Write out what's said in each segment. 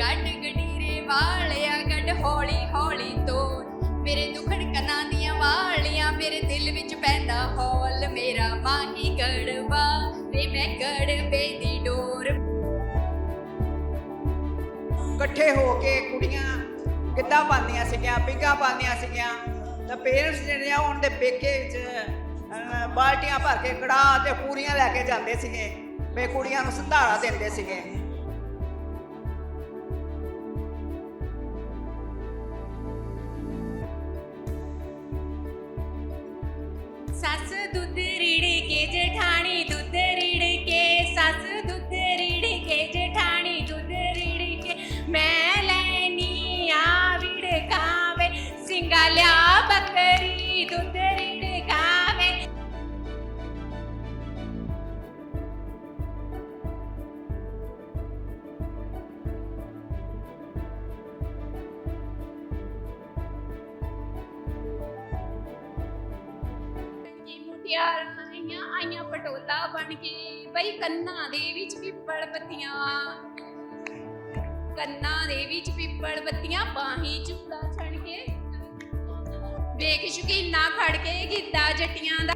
ਗੱਡ ਗਡੀਰੇ ਵਾਲਿਆ ਗੱਡ ਹੌਲੀ ਹੌਲੀ ਤੋੜ ਮੇਰੇ ਦੁਖੜ ਕੰਨਾਂ ਦੀਆਂ ਵਾਲੀਆਂ, ਮੇਰੇ ਦਿਲ ਵਿੱਚ ਪੈਂਦਾ ਹੌਲ, ਮੇਰਾ ਮਾਹੀ ਗੜਵਾ ਵੇ ਮੈਂ ਗੜਵੇ ਦੀ ਡੋਰ। ਇਕੱਠੇ ਹੋ ਕੇ ਕੁੜੀਆਂ ਗਿੱਧਾ ਪਾਉਂਦੀਆਂ ਸੀਗੀਆਂ, ਪਿੱਗਾ ਪਾਉਂਦੀਆਂ ਸੀਗੀਆਂ। ਤਾਂ ਪੇਰੈਂਟਸ ਜਿਹੜੇ ਆ, ਉਹਨਾਂ ਦੇ ਪੇਕੇ ਵਿੱਚ ਬਾਲਟੀਆਂ ਭਰ ਕੇ ਕੜਾਹ ਤੇ ਪੂਰੀਆਂ ਲੈ ਕੇ ਜਾਂਦੇ ਸੀਗੇ। ਵੇ ਕੁੜੀਆਂ ਨੂੰ ਸੰਧਾਰਾ ਦਿੰਦੇ ਸੀਗੇ। ਜੱਟੀਆਂ ਦਾ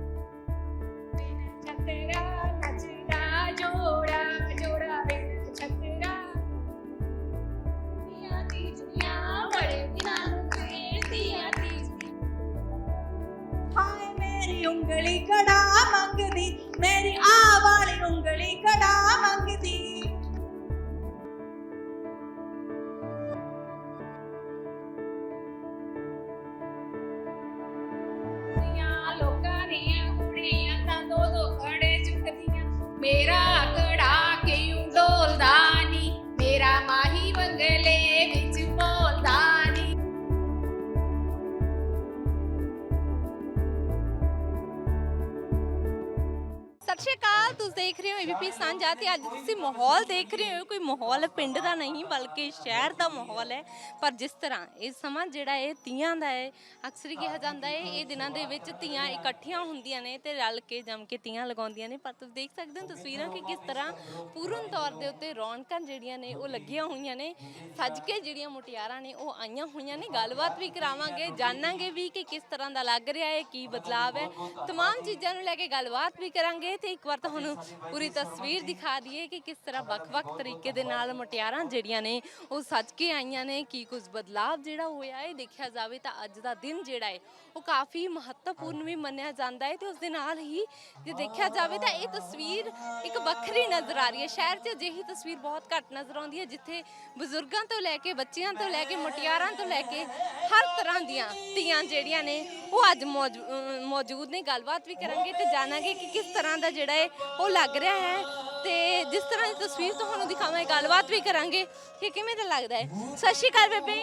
ਸਤਿ ਸ਼੍ਰੀ ਅਕਾਲ ਤੁਸੀਂ ਦੇਖ ਰਹੇ ਹੋ ਏਬੀਪੀ ਸਾਂਝਾ ਤੇ ਅੱਜ ਤੁਸੀਂ ਮਾਹੌਲ ਦੇਖ ਰਹੇ ਹੋ ਕੋਈ ਮਾਹੌਲ ਪਿੰਡ ਦਾ ਨਹੀਂ ਬਲਕਿ ਸ਼ਹਿਰ ਦਾ ਮਾਹੌਲ ਹੈ ਪਰ ਜਿਸ ਤਰ੍ਹਾਂ ਇਹ ਸਮਾਂ ਜਿਹੜਾ ਇਹ ਤੀਆਂ ਦਾ ਹੈ ਅਕਸਰ ਹੀ ਕਿਹਾ ਜਾਂਦਾ ਹੈ ਇਹ ਦਿਨਾਂ ਦੇ ਵਿੱਚ ਧੀਆਂ ਇਕੱਠੀਆਂ ਹੁੰਦੀਆਂ ਨੇ ਤੇ ਰਲ ਕੇ ਜੰਮ ਕੇ ਤੀਆਂ ਲਗਾਉਂਦੀਆਂ ਨੇ ਪਰ ਤੁਸੀਂ ਦੇਖ ਸਕਦੇ ਹੋ ਤਸਵੀਰਾਂ ਕਿ ਕਿਸ ਤਰ੍ਹਾਂ ਪੂਰਨ ਤੌਰ ਦੇ ਉੱਤੇ ਰੌਣਕਾਂ ਜਿਹੜੀਆਂ ਨੇ ਉਹ ਲੱਗੀਆਂ ਹੋਈਆਂ ਨੇ ਸੱਜ ਕੇ ਜਿਹੜੀਆਂ ਮੁਟਿਆਰਾਂ ਨੇ ਉਹ ਆਈਆਂ ਹੋਈਆਂ ਨੇ ਗੱਲਬਾਤ ਵੀ ਕਰਾਵਾਂਗੇ ਜਾਣਾਂਗੇ ਵੀ ਕਿ ਕਿਸ ਤਰ੍ਹਾਂ ਦਾ ਲੱਗ ਰਿਹਾ ਹੈ ਕੀ ਬਦਲਾਅ ਹੈ तमाम ਚੀਜ਼ਾਂ ਨੂੰ ਲੈ ਕੇ ਗੱਲਬਾਤ ਵੀ ਕਰਾਂਗੇ ਤੇ ਇੱਕ ਵਾਰ ਤੁਹਾਨੂੰ ਪੂਰੀ ਤਸਵੀਰ ਦਿਖਾ ਦਈਏ ਕਿ ਕਿਸ ਤਰ੍ਹਾਂ ਵੱਖ-ਵੱਖ ਤਰੀਕੇ ਦੇ ਨਾਲ ਮੁਟਿਆਰਾਂ ਜਿਹੜੀਆਂ ਨੇ, ਉਹ ਸੱਜ ਕੇ ਆਈਆਂ ਨੇ, ਕੀ ਕੁਝ ਬਦਲਾਅ ਜਿਹੜਾ ਹੋਇਆ ਹੈ ਦੇਖਿਆ ਜਾਵੇ ਤਾਂ ਅੱਜ ਦਾ ਦਿਨ ਜਿਹੜਾ ਹੈ, ਉਹ ਕਾਫੀ ਮਹੱਤਵਪੂਰਨ ਵੀ ਮੰਨਿਆ ਜਾਂਦਾ ਹੈ ਤੇ ਉਸ ਦੇ ਨਾਲ ਹੀ ਜੇ ਦੇਖਿਆ ਜਾਵੇ ਤਾਂ ਇਹ ਤਸਵੀਰ ਇੱਕ ਵੱਖਰੀ ਨਜ਼ਰ ਆ ਰਹੀ ਹੈ। ਸ਼ਹਿਰ 'ਚ ਅਜਿਹੀ ਤਸਵੀਰ ਬਹੁਤ ਘੱਟ ਨਜ਼ਰ ਆਉਂਦੀ ਹੈ ਜਿੱਥੇ ਬਜ਼ੁਰਗਾਂ ਤੋਂ ਲੈ ਕੇ ਬੱਚਿਆਂ ਤੋਂ ਲੈ ਕੇ ਮੁਟਿਆਰਾਂ ਤੋਂ ਲੈ ਕੇ ਹਰ ਤਰ੍ਹਾਂ ਦੀਆਂ ਧੀਆਂ ਜਿਹੜੀਆਂ ਨੇ, ਉਹ ਅੱਜ ਮੌਜੂ- ਅਮ ਮੌਜੂਦ ਨੇ। ਗੱਲਬਾਤ ਵੀ ਕਰਾਂਗੇ ਤੇ ਜਾਣਾਂਗੇ ਕਿ ਕਿਸ ਤਰ੍ਹਾਂ ਦਾ ਜਿਹੜਾ ਹੈ ਉਹ ਲੱਗ ਰਿਹਾ ਹੈ ਤੇ ਜਿਸ ਤਰ੍ਹਾਂ ਦੀ ਤਸਵੀਰ ਤੁਹਾਨੂੰ ਦਿਖਾਵਾਂਗੇ ਗੱਲਬਾਤ ਵੀ ਕਰਾਂਗੇ ਕਿ ਕਿਵੇਂ ਦਾ ਲੱਗਦਾ ਹੈ। ਸਤਿ ਸ਼੍ਰੀ ਅਕਾਲ ਬੇਬੇ।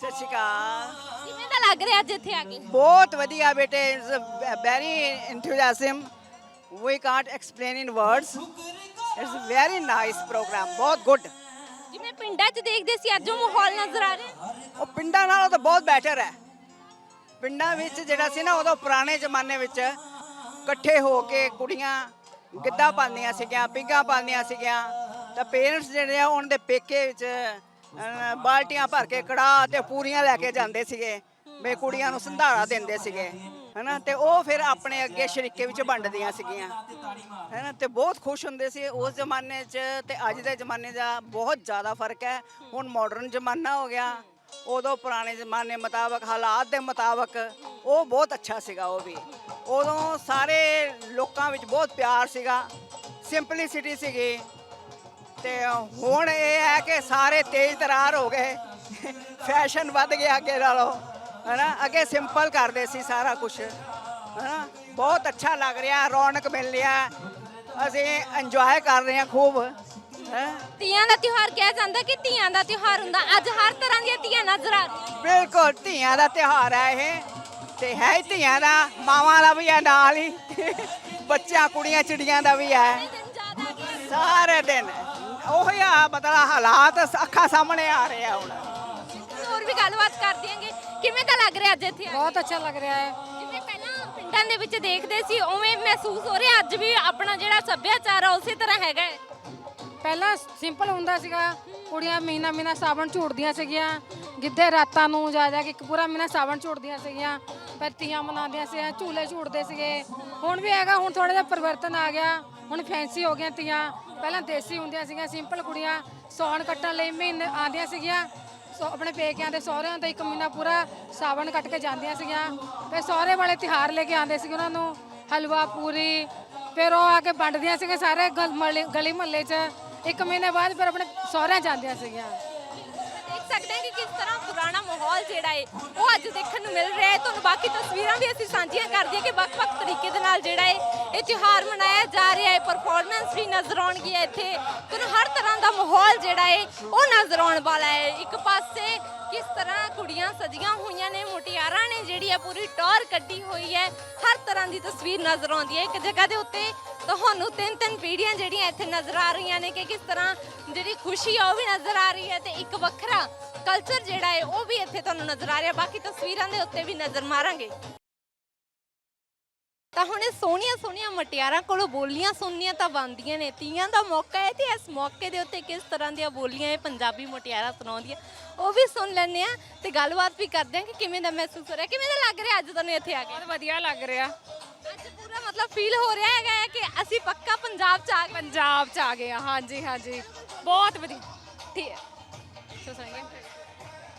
ਸਤਿ ਸ਼੍ਰੀ ਅਕਾਲ। ਕਿਵੇਂ ਦਾ ਲੱਗ ਰਿਹਾ ਅੱਜ ਇੱਥੇ ਆ ਕੇ? ਬਹੁਤ ਵਧੀਆ ਬੇਟੇ very enthusiasm we can't explain in words. It's very nice program ਬਹੁਤ ਗੁੱਡ ਜਿਵੇਂ ਪਿੰਡਾਂ 'ਚ ਦੇਖਦੇ ਸੀ ਅੱਜ ਉਹ ਮਾਹੌਲ ਨਜ਼ਰ ਆ ਰਿਹਾ ਉਹ ਪਿੰਡਾਂ ਨਾਲੋਂ ਤਾਂ ਬਹੁਤ ਬੈਟਰ ਹੈ। ਪਿੰਡਾਂ ਵਿੱਚ ਜਿਹੜਾ ਸੀ ਨਾ ਉਦੋਂ ਪੁਰਾਣੇ ਜ਼ਮਾਨੇ ਵਿੱਚ ਇਕੱਠੇ ਹੋ ਕੇ ਕੁੜੀਆਂ ਗਿੱਧਾ ਪਾਉਂਦੀਆਂ ਸੀਗੀਆਂ ਪਿੱਗਾ ਪਾਉਂਦੀਆਂ ਸੀਗੀਆਂ ਤਾਂ ਪੇਰੈਂਟਸ ਜਿਹੜੇ ਆ ਉਹਨਾਂ ਦੇ ਪੇਕੇ ਵਿੱਚ ਅਹ, ਬਾਲਟੀਆਂ ਭਰ ਕੇ ਕੜਾਹ ਤੇ ਪੂਰੀਆਂ ਲੈ ਕੇ ਜਾਂਦੇ ਸੀਗੇ। ਵੀ ਕੁੜੀਆਂ ਨੂੰ ਸੰਧਾਰਾ ਦਿੰਦੇ ਸੀਗੇ ਹਨਾ? ਤੇ ਉਹ ਫਿਰ ਆਪਣੇ ਅੱਗੇ ਸ਼ਰੀਕੇ ਵਿੱਚ ਵੰਡਦੀਆਂ ਸੀਗੀਆਂ ਹੈਨਾ? ਤੇ ਬਹੁਤ ਖੁਸ਼ ਹੁੰਦੇ ਸੀ। ਉਸ ਜ਼ਮਾਨੇ 'ਚ ਤੇ ਅੱਜ ਦੇ ਜ਼ਮਾਨੇ ਦਾ ਬਹੁਤ ਜ਼ਿਆਦਾ ਫ਼ਰਕ ਹੈ। ਹੁਣ ਮਾਡਰਨ ਜ਼ਮਾਨਾ ਹੋ ਗਿਆ। ਉਦੋਂ ਪੁਰਾਣੇ ਜ਼ਮਾਨੇ ਮੁਤਾਬਕ, ਹਾਲਾਤ ਦੇ ਮੁਤਾਬਕ ਉਹ ਬਹੁਤ ਅੱਛਾ ਸੀਗਾ ਉਹ ਵੀ। ਉਦੋਂ ਸਾਰੇ ਲੋਕਾਂ ਵਿੱਚ ਬਹੁਤ ਪਿਆਰ ਸੀਗਾ ਸਿੰਪਲਿਸਿਟੀ ਸੀਗੀ। ਤੇ ਹੁਣ ਇਹ ਹੈ ਕਿ ਸਾਰੇ ਤੇਜ਼ ਤਰਾਰ ਹੋ ਗਏ। ਫੈਸ਼ਨ ਵੱਧ ਗਿਆ ਅੱਗੇ ਨਾਲੋਂ, ਹਨਾ? ਅੱਗੇ ਸਿੰਪਲ ਕਰਦੇ ਸੀ ਸਾਰਾ ਕੁਝ ਹਨਾ? ਬਹੁਤ ਅੱਛਾ ਲੱਗ ਰਿਹਾ, ਰੌਣਕ ਮਿਲ ਰਿਹਾ। ਅਸੀਂ ਇੰਜੋਏ ਕਰ ਰਹੇ ਹਾਂ ਖੂਬ। ਹੈਂ। ਤੀਆਂ ਦਾ ਤਿਉਹਾਰ ਕਿਹਾ ਜਾਂਦਾ ਕਿ ਧੀਆਂ ਦਾ ਤਿਉਹਾਰ ਹੁੰਦਾ। ਅੱਜ ਹਰ ਤਰ੍ਹਾਂ ਦੀਆਂ ਧੀਆਂ ਨਜ਼ਰ ਆ ਰਹੀਆਂ ਬਿਲਕੁਲ ਧੀਆਂ ਦਾ ਤਿਉਹਾਰ ਹੈ ਇਹ। ਤੇ ਹੈ ਹੀ ਧੀਆਂ ਦਾ ਮਾਵਾਂ ਦਾ ਵੀ ਹੈ ਨਾਲ ਹੀ। ਬੱਚਿਆਂ ਕੁੜੀਆਂ ਚਿੜੀਆਂ ਦਾ ਵੀ ਹੈ। ਦਿਨ ਜ਼ਿਆਦਾ ਆ ਗਏ। ਸਾਰੇ ਦਿਨ। ਉਹੀ ਆ ਮਤਲਬ ਹਾਲਾਤ ਅੱਖਾਂ ਸਾਹਮਣੇ ਆ ਰਹੇ ਆ ਹੁਣ। ਹੋਰ ਵੀ ਗੱਲਬਾਤ ਕਰ ਦਿਆਂਗੇ। ਕਿਵੇਂ ਦਾ ਲੱਗ ਰਿਹਾ ਅੱਜ ਇੱਥੇ ਆ ਕੇ? ਬਹੁਤ ਅੱਛਾ ਲੱਗ ਰਿਹਾ ਹੈ। ਜਿਵੇਂ ਪਹਿਲਾਂ ਪਿੰਡਾਂ ਦੇ ਵਿੱਚ ਦੇਖਦੇ ਸੀ ਉਵੇਂ ਮਹਿਸੂਸ ਹੋ ਰਿਹਾ ਅੱਜ ਵੀ ਆਪਣਾ ਜਿਹੜਾ ਸੱਭਿਆਚਾਰ ਆ ਉਸੇ ਤਰ੍ਹਾਂ ਹੈਗਾ ਹੈ। ਪਹਿਲਾਂ ਸਿੰਪਲ ਹੁੰਦਾ ਸੀਗਾ, ਕੁੜੀਆਂ ਮਹੀਨਾ ਮਹੀਨਾ ਸਾਵਣ ਝੂੜਦੀਆਂ ਸੀਗੀਆਂ, ਗਿੱਧੇ ਰਾਤਾਂ ਨੂੰ ਜਾ ਜਾ ਕੇ ਇੱਕ ਪੂਰਾ ਮਹੀਨਾ ਸਾਵਣ ਝੂੜਦੀਆਂ ਸੀਗੀਆਂ, ਫਿਰ ਤੀਆਂ ਮਨਾਉਂਦੀਆਂ ਸੀ ਝੂਲੇ ਝੂੜਦੇ ਸੀਗੇ। ਹੁਣ ਵੀ ਹੈਗਾ, ਹੁਣ ਥੋੜਾ ਜਿਹਾ ਪਰਿਵਰਤਨ ਆ ਗਿਆ, ਹੁਣ ਫੈਂਸੀ ਹੋ ਗਈਆਂ ਤੀਆਂ। ਪਹਿਲਾਂ ਦੇਸੀ ਹੁੰਦੀਆਂ ਸੀਗੀਆਂ ਸਿੰਪਲ ਕੁੜੀਆਂ ਸੌਣ ਕੱਟਣ ਲਈ ਮਹੀਨੇ ਆਉਂਦੀਆਂ ਸੀਗੀਆਂ, ਸੋ ਆਪਣੇ ਪੇਕਿਆਂ ਦੇ ਸਹੁਰਿਆਂ ਦਾ ਇੱਕ ਮਹੀਨਾ ਪੂਰਾ ਸਾਵਣ ਕੱਟ ਕੇ ਜਾਂਦੀਆਂ ਸੀਗੀਆਂ। ਫਿਰ ਸਹੁਰੇ ਵਾਲੇ ਤਿਹਾਰ ਲੈ ਕੇ ਆਉਂਦੇ ਸੀਗੇ ਉਹਨਾਂ ਨੂੰ, ਹਲਵਾ, ਪੂਰੀ, ਫਿਰ ਉਹ ਆ ਕੇ ਵੰਡਦੀਆਂ ਸੀਗੇ ਸਾਰੇ ਗਲ- ਮਹੱਲੇ- ਗਲੀ ਮਹੱਲੇ 'ਚ। ਇੱਕ ਮਹੀਨੇ ਬਾਅਦ ਫਿਰ ਆਪਣੇ ਸਹੁਰਿਆਂ ਜਾਂਦੀਆਂ ਸੀਗੀਆਂ। ਦੇਖ ਸਕਦੇ ਹਾਂ ਕਿ ਕਿਸ ਤਰ੍ਹਾਂ ਪੁਰਾਣਾ ਮਾਹੌਲ ਜਿਹੜਾ ਹੈ ਉਹ ਅੱਜ ਦੇਖਣ ਨੂੰ ਮਿਲ ਰਿਹਾ ਹੈ ਤੁਹਾਨੂੰ ਬਾਕੀ ਤਸਵੀਰਾਂ ਵੀ ਅਸੀਂ ਸਾਂਝੀਆਂ ਕਰ ਦਈਏ ਕਿ ਵੱਖ-ਵੱਖ ਤਰੀਕੇ ਦੇ ਨਾਲ ਜਿਹੜਾ ਹੈ ਇਹ ਤਿਉਹਾਰ ਮਨਾਇਆ ਜਾ ਰਿਹਾ ਹੈ ਪਰਫਾਰਮੈਂਸ ਵੀ ਨਜ਼ਰ ਆਉਣਗੀ ਇੱਥੇ। ਤੁਹਾਨੂੰ ਹਰ ਤਰ੍ਹਾਂ ਦਾ ਮਾਹੌਲ ਜਿਹੜਾ ਹੈ ਉਹ ਨਜ਼ਰ ਆਉਣ ਵਾਲਾ ਹੈ ਇੱਕ ਪਾਸੇ ਕਿਸ ਤਰ੍ਹਾਂ ਕੁੜੀਆਂ ਸਜੀਆਂ ਹੋਈਆਂ ਨੇ, ਮੁਟਿਆਰਾਂ ਨੇ ਜਿਹੜੀ ਹੈ ਪੂਰੀ ਟੌਰ ਕੱਢੀ ਹੋਈ ਹੈ। ਹਰ ਤਰ੍ਹਾਂ ਦੀ ਤਸਵੀਰ ਨਜ਼ਰ ਆਉਂਦੀ ਹੈ। ਇੱਕ ਜਗ੍ਹਾ ਦੇ ਉੱਤੇ ਤੁਹਾਨੂੰ ਤਿੰਨ ਤਿੰਨ ਪੀੜ੍ਹੀਆਂ ਜਿਹੜੀਆਂ ਇੱਥੇ ਨਜ਼ਰ ਆ ਰਹੀਆਂ ਨੇ ਕਿ ਕਿਸ ਤਰ੍ਹਾਂ ਜਿਹੜੀ ਖੁਸ਼ੀ ਆ ਉਹ ਵੀ ਨਜ਼ਰ ਆ ਰਹੀ ਹੈ ਤੇ ਇੱਕ ਵੱਖਰਾ ਕਲਚਰ ਜਿਹੜਾ ਹੈ ਉਹ ਵੀ ਇੱਥੇ ਤੁਹਾਨੂੰ ਨਜ਼ਰ ਆ ਰਿਹਾ। ਬਾਕੀ ਤਸਵੀਰਾਂ ਦੇ ਉੱਤੇ ਵੀ ਨਜ਼ਰ ਮਾਰਾਂਗੇ। ਤਾਂ ਹੁਣ ਇਹ ਸੋਹਣੀਆਂ ਸੋਹਣੀਆਂ ਮਟਿਆਰਾਂ ਕੋਲੋਂ ਬੋਲੀਆਂ ਸੁਣਨੀਆਂ ਤਾਂ ਬੰਦੀਆਂ ਨੇ। ਤੀਆਂ ਦਾ ਮੌਕਾ ਹੈ ਤੇ ਇਸ ਮੌਕੇ ਦੇ ਉੱਤੇ ਕਿਸ ਤਰ੍ਹਾਂ ਦੀਆਂ ਬੋਲੀਆਂ ਇਹ ਪੰਜਾਬੀ ਮਟਿਆਰਾਂ ਸੁਣਾਉਂਦੀਆਂ ਉਹ ਵੀ ਸੁਣ ਲੈਂਦੇ ਆ ਤੇ ਗੱਲਬਾਤ ਵੀ ਕਰਦੇ ਆ ਕਿ ਕਿਵੇਂ ਦਾ ਮਹਿਸੂਸ ਹੋ ਰਿਹਾ ਕਿਵੇਂ ਦਾ ਲੱਗ ਰਿਹਾ ਅੱਜ ਤੁਹਾਨੂੰ ਇੱਥੇ ਆ ਕੇ? ਬਹੁਤ ਵਧੀਆ ਲੱਗ ਰਿਹਾ। ਅੱਜ ਪੂਰਾ ਮਤਲਬ ਫੀਲ ਹੋ ਰਿਹਾ ਹੈਗਾ ਹੈ ਕਿ ਅਸੀਂ ਪੱਕਾ ਪੰਜਾਬ ਚ ਆ ਗਏ। ਪੰਜਾਬ ਚ ਆ ਗਏ ਆ ਹਾਂਜੀ ਹਾਂਜੀ। ਬਹੁਤ ਵਧੀਆ ਠੀਕ ਹੈ। ਸੋ ਸੁਣਾਈਏ।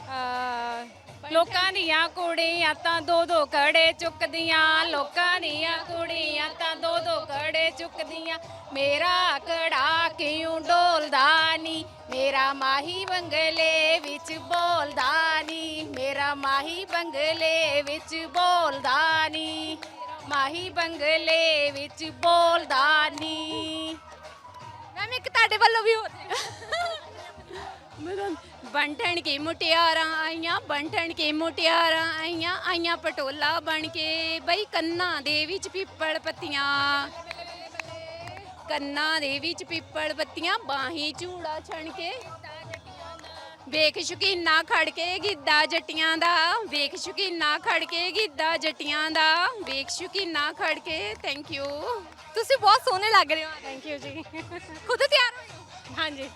ਅਹ ਲੋਕਾਂ ਦੀਆਂ ਕੁੜੀਆਂ ਤਾਂ ਦੋ ਦੋ ਕੜੇ ਚੁੱਕਦੀਆਂ, ਲੋਕਾਂ ਦੀਆਂ ਕੁੜੀਆਂ ਤਾਂ ਦੋ ਦੋ ਕੜੇ ਚੁੱਕਦੀਆਂ। ਮੇਰਾ ਕੜਾ ਕਿਉਂ ਡੋਲਦਾ ਨੀ? ਮੇਰਾ ਮਾਹੀ ਬੰਗਲੇ ਵਿੱਚ ਬੋਲਦਾ ਨੀ। ਮੇਰਾ ਮਾਹੀ ਬੰਗਲੇ ਵਿੱਚ ਬੋਲਦਾ ਨੀ। ਮਾਹੀ ਬੰਗਲੇ ਵਿੱਚ ਬੋਲਦਾ ਨੀ। ਮੈਮ, ਇੱਕ ਤੁਹਾਡੇ ਵੱਲੋਂ ਵੀ ਹੋ ਜਾਏਗਾ ਬੰਟਣ ਕੇ ਮੁਟਿਆਰਾਂ ਆਈਆਂ ਬੰਟਣ ਕੇ ਮੁਟਿਆਰਾਂ ਆਈਆਂ ਆਈਆਂ ਪਟੋਲਾ ਬਣ ਕੇ। ਬਈ ਕੰਨਾਂ ਦੇ ਵਿੱਚ ਪਿੱਪਲ ਪੱਤੀਆਂ। ਕੰਨਾਂ ਦੇ ਵਿੱਚ ਪਿੱਪਲ ਪੱਤੀਆਂ ਬਾਹੀ ਝੂੜਾ ਛਣ ਕੇ। ਵੇਖ ਸ਼ੁਕੀਨਾ ਖੜ ਕੇ ਗਿੱਧਾ ਜੱਟੀਆਂ ਦਾ। ਵੇਖ ਸ਼ੁਕੀਨਾ ਖੜ ਕੇ ਗਿੱਧਾ ਜੱਟੀਆਂ ਦਾ। ਵੇਖ ਸ਼ੁਕੀਨਾ ਖੜ ਕੇ ਥੈਂਕ ਯੂ ਤੁਸੀਂ ਬਹੁਤ ਸੋਹਣੇ ਲੱਗ ਰਹੇ ਹੋ। ਥੈਂਕ ਯੂ ਜੀ। ਖੁਦ ਤਿਆਰ ਹੋਏ ਹੋ? ਹਾਂਜੀ।